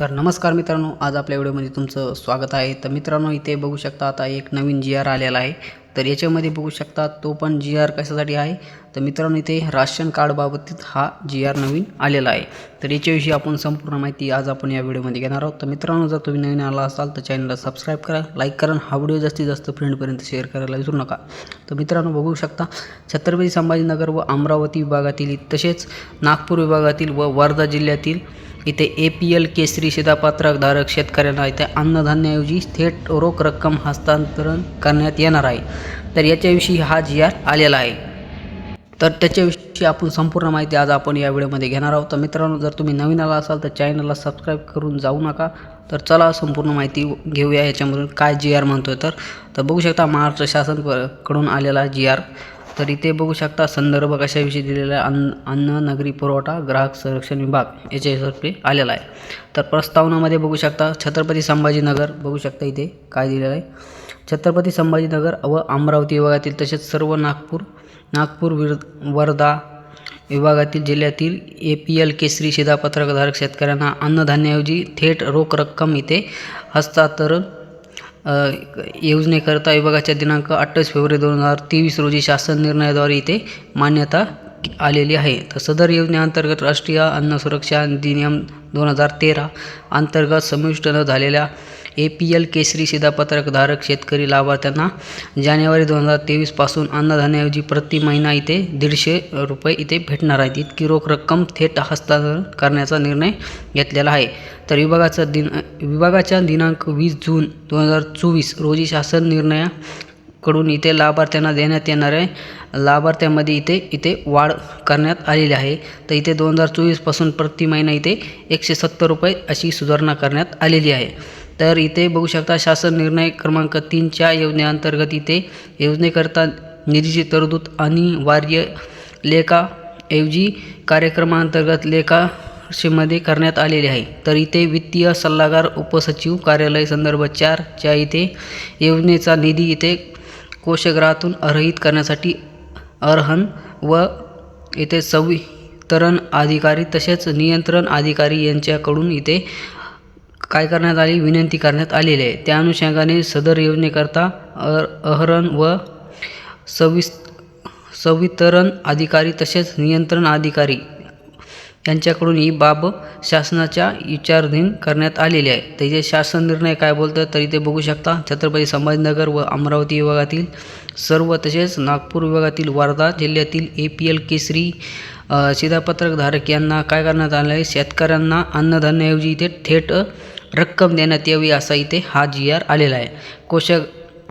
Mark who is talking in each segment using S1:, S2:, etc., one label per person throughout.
S1: तर नमस्कार मित्रांनो आज आपल्या व्हिडिओमध्ये तुमचं स्वागत आहे. तर मित्रांनो इथे बघू शकता आता एक नवीन जी आर आलेला आहे. तर याच्यामध्ये बघू शकता तो पण जी आर कशासाठी आहे? तर मित्रांनो इथे राशन कार्डबाबतीत हा जी आर नवीन आलेला आहे. तर याच्याविषयी आपण संपूर्ण माहिती आज आपण या व्हिडिओमध्ये घेणार आहोत. तर मित्रांनो जर तुम्ही नवीन आला असाल तर चॅनलला सबस्क्राईब करा लाईक करा हा व्हिडिओ जास्तीत जास्त फ्रेंडपर्यंत शेअर करायला विसरू नका. तर मित्रांनो बघू शकता छत्रपती संभाजीनगर व अमरावती विभागातील तसेच नागपूर विभागातील व वर्धा जिल्ह्यातील इथे ए पी एल केसरी शिधापत्रकधारक शेतकऱ्यांना इथे अन्नधान्याऐवजी थेट रोख रक्कम हस्तांतरण करण्यात येणार आहे. तर याच्याविषयी हा जी आर आलेला आहे. तर त्याच्याविषयी आपण संपूर्ण माहिती आज आपण या व्हिडिओमध्ये घेणार आहोत. तर मित्रांनो जर तुम्ही नवीन आला असाल तर चॅनलला सबस्क्राईब करून जाऊ नका. तर चला संपूर्ण माहिती घेऊया याच्यामधून काय जी आर म्हणतो आहे तर. तर बघू शकता महाराष्ट्र शासनकडून आलेला जी आर. तर इथे बघू शकता संदर्भ कशाविषयी दिलेला आहे. अन्न अन्न नगरी पुरवठा ग्राहक संरक्षण विभाग याच्यातर्फे आलेला आहे. तर प्रस्तावनामध्ये बघू शकता छत्रपती संभाजीनगर बघू शकता इथे काय दिलेलं आहे. छत्रपती संभाजीनगर व अमरावती विभागातील तसेच सर्व नागपूर नागपूर विर वर्धा विभागातील जिल्ह्यातील ए पी एल केसरी शिधापत्रकधारक शेतकऱ्यांना अन्नधान्याऐवजी थेट रोख रक्कम इथे हस्तांतरण योजनेकरता विभागाच्या दिनांक अठ्ठावीस फेब्रुवारी दोन हजार तेवीस रोजी शासन निर्णयाद्वारे इथे मान्यता आलेली आहे. तर सदर योजनेअंतर्गत राष्ट्रीय अन्न सुरक्षा अधिनियम दोन हजार तेरा अंतर्गत समाविष्ट न झालेल्या ए पी एल केसरी शिधापत्रकधारक शेतकरी लाभार्थ्यांना जानेवारी दोन हजार तेवीसपासून अन्नधान्याऐवजी प्रति महिना इथे दीडशे रुपये इथे भेटणार आहेत. इतकी रोख रक्कम थेट हस्तांतरण करण्याचा निर्णय घेतलेला आहे. तर विभागाचा दिन विभागाच्या दिनांक वीस जून दोन हजार चोवीस रोजी शासन निर्णयाकडून इथे लाभार्थ्यांना देण्यात येणाऱ्या लाभार्थ्यांमध्ये इथे इथे वाढ करण्यात आलेली आहे. तर इथे दोन हजार चोवीसपासून प्रति महिना इथे एकशे सत्तर रुपये अशी सुधारणा करण्यात आलेली आहे. तर इथे बघू शकता शासन निर्णय क्रमांक तीनच्या योजनेअंतर्गत इथे योजनेकरता निधीची तरतूद वार्य लेखाऐवजी कार्यक्रमांतर्गत लेखा मध्ये करण्यात आलेले आहे. तर इथे वित्तीय सल्लागार उपसचिव कार्यालय संदर्भ चारच्या इथे योजनेचा निधी इथे कोशग्रहातून अर्हित करण्यासाठी अर्हन व इथे संवितरण अधिकारी तसेच नियंत्रण अधिकारी यांच्याकडून इथे काय करण्यात आली? विनंती करण्यात आलेली आहे. त्या अनुषंगाने सदर योजनेकरता अर अहरण व सविस संवितरण अधिकारी तसेच नियंत्रण अधिकारी यांच्याकडून ही बाब शासनाच्या विचाराधीन करण्यात आलेली आहे. तर इथे शासन निर्णय काय बोलतं तर इथे बघू शकता. छत्रपती संभाजीनगर व अमरावती विभागातील सर्व तसेच नागपूर विभागातील वर्धा जिल्ह्यातील ए पी एल केसरी सिधापत्रकधारक शिधापत्रकधारक यांना काय करण्यात आलं आहे? शेतकऱ्यांना अन्नधान्याऐवजी इथे थेट रक्कम देण्यात यावी असा इथे हा जी आर आलेला आहे. कोश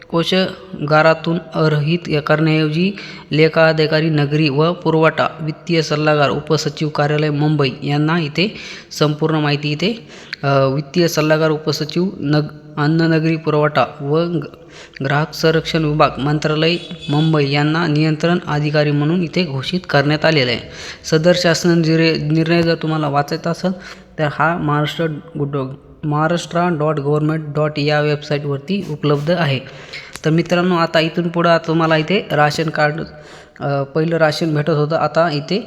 S1: कोशगारातून अर्हित करण्याऐवजी लेखाधिकारी नगरी व पुरवठा वित्तीय सल्लागार उपसचिव कार्यालय मुंबई यांना इथे संपूर्ण माहिती इथे वित्तीय सल्लागार उपसचिव नग अन्न नगरी पुरवठा व ग्राहक संरक्षण विभाग मंत्रालय मुंबई यांना नियंत्रण अधिकारी म्हणून इथे घोषित करण्यात आलेलं आहे. सदर शासन निर्णय जर तुम्हाला वाचायचा असेल तर हा Maharashtra good Maharashtra dot government dot या वेबसाईटवरती उपलब्ध आहे. तर मित्रांनो आता इथून पुढं तुम्हाला इथे राशन कार्ड पहिलं राशन भेटत होतं. आता इथे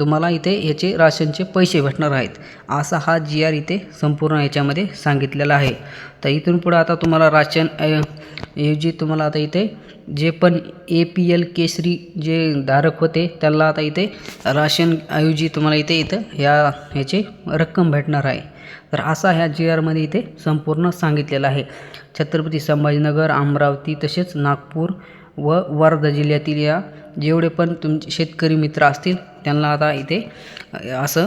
S1: तुम्हाला इथे याचे राशनचे पैसे भेटणार आहेत. असा हा जी आर इथे संपूर्ण याच्यामध्ये सांगितलेला आहे. तर इथून पुढं आता तुम्हाला राशन ऐवजी तुम्हाला आता इथे जे पण ए पी एल केसरी जे धारक होते त्यांना आता इथे राशन ऐवजी तुम्हाला इथे इथं ह्या ह्याचे रक्कम भेटणार आहे. तर असा ह्या जी आरमध्ये इथे संपूर्ण सांगितलेलं आहे. छत्रपती संभाजीनगर अमरावती तसेच नागपूर व वर्धा जिल्ह्यातील या जेवढे पण तुमचे शेतकरी मित्र असतील त्यांना आता इथे असं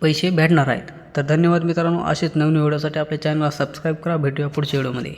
S1: पैसे भेटणार आहेत. तर धन्यवाद मित्रांनो. असेच नवीन व्हिडिओसाठी आपल्या चॅनलला सबस्क्राईब करा. भेटूया पुढच्या व्हिडिओमध्ये.